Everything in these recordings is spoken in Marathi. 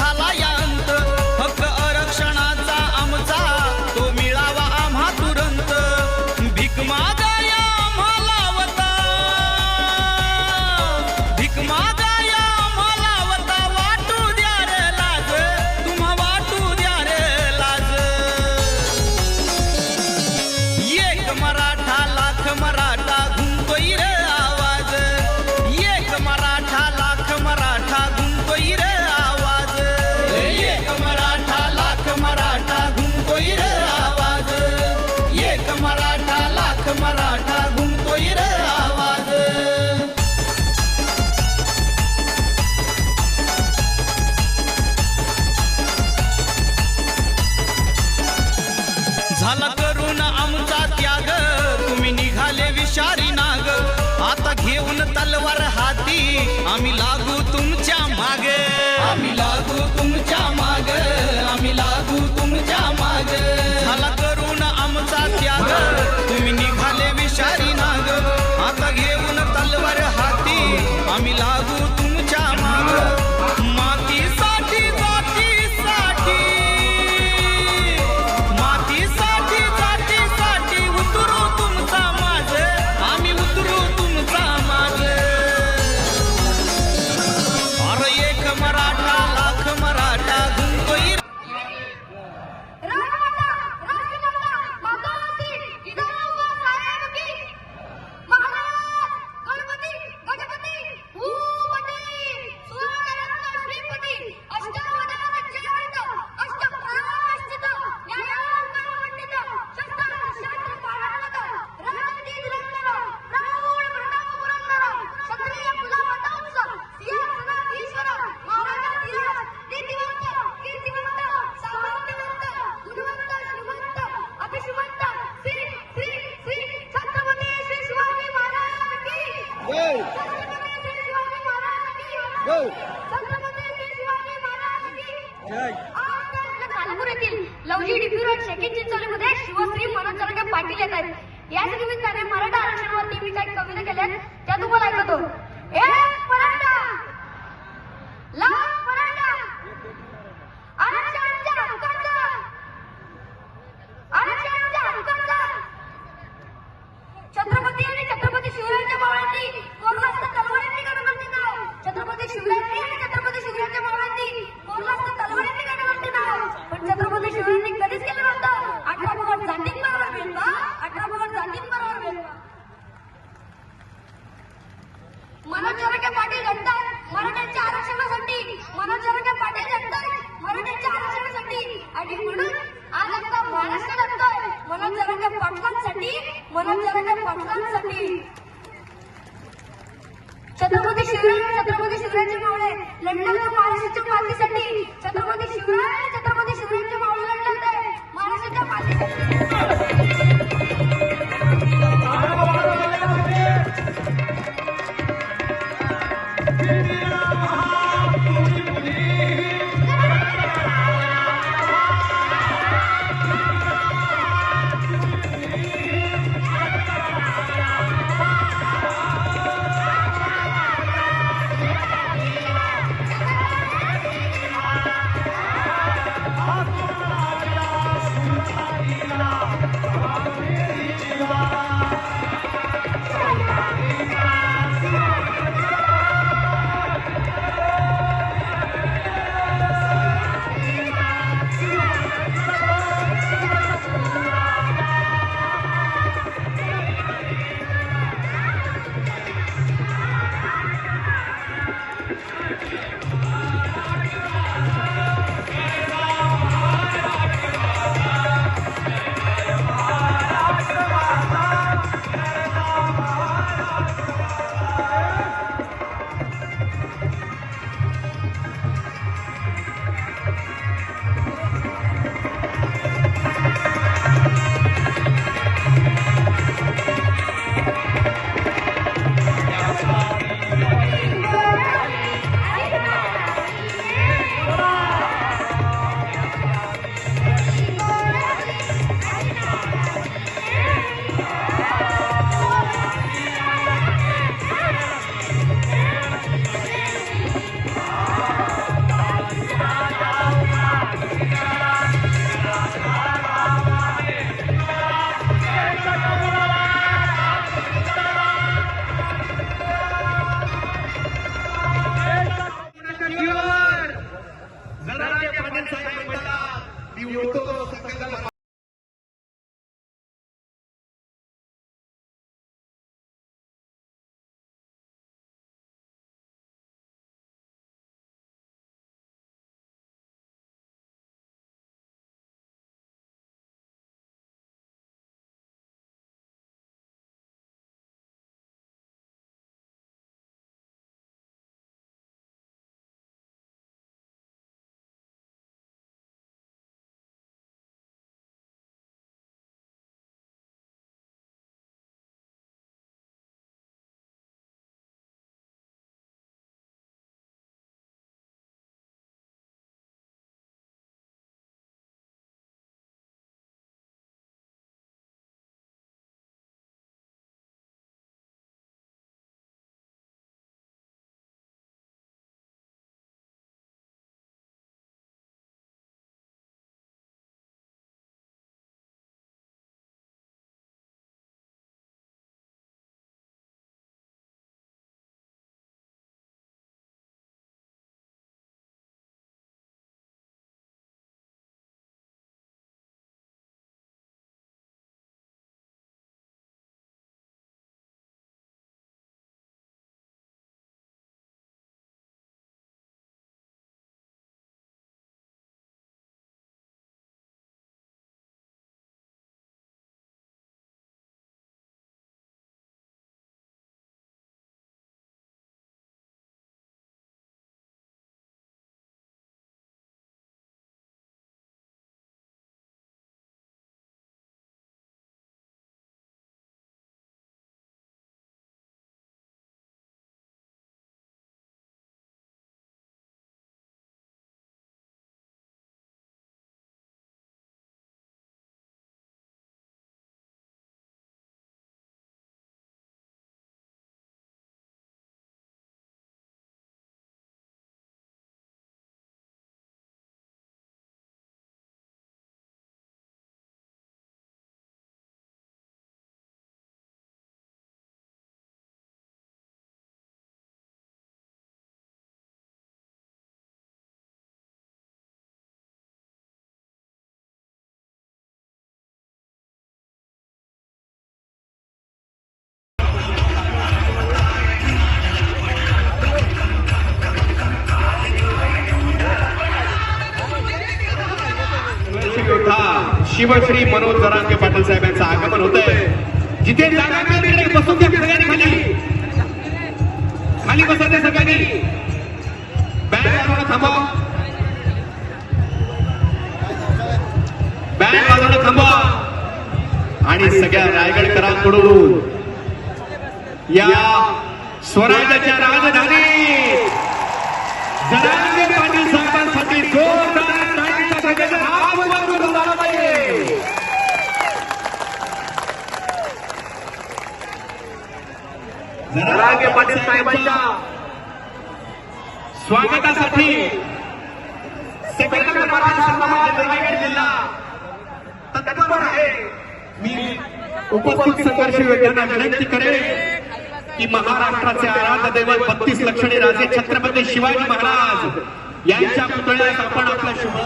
la 雅 आता घेऊन तलवार हाती. आम्ही लागू तुमच्या मागे. आम्ही लागू ને ત્યાં તું બોલાવ્યો હતો? એ छत्रपती शिवराय छत्रपती शिवरायांचे मावळे लढलेल्या महाराष्ट्राच्या मातीसाठी छत्रपती शिवराय छत्रपती शिवरायांचे शिवश्री मनोज जरांगे पाटील साहेबांचं आगमन होत आहे जिथे जागा बसून घ्या सगळ्यांनी खाली. खाली बसायचे सगळ्यांनी. बँड वाजवणं थांबवा. बँड वाजवणं थांबवा. आणि सगळ्या रायगडकरांकडून या स्वराज्याच्या राजधानी जरा जरांगे पाटील साहेबांच्या स्वागतासाठी सेकंड मराठा समाज रायगड जिल्हा तत्पर आहे. मी उपस्थित संघर्ष योजना विनंती करेन की महाराष्ट्राचे आराध्य दैवत बत्तीस लक्षणे राजे छत्रपती शिवाजी महाराज यांच्या पुतळ्यास आपण आपला शुभ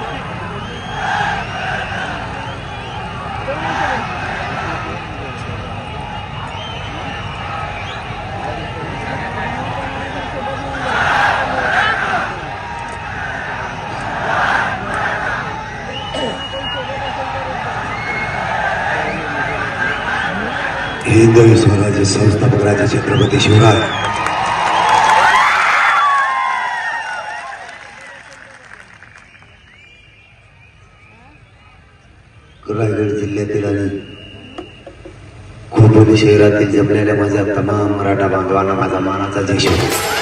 संस्थापक राजा छत्रपती शिवराय रायगड जिल्ह्यातील आणि खोपोली शहरातील जमलेल्या माझ्या तमाम मराठा बांधवांना माझा मानाचा जय शिवराय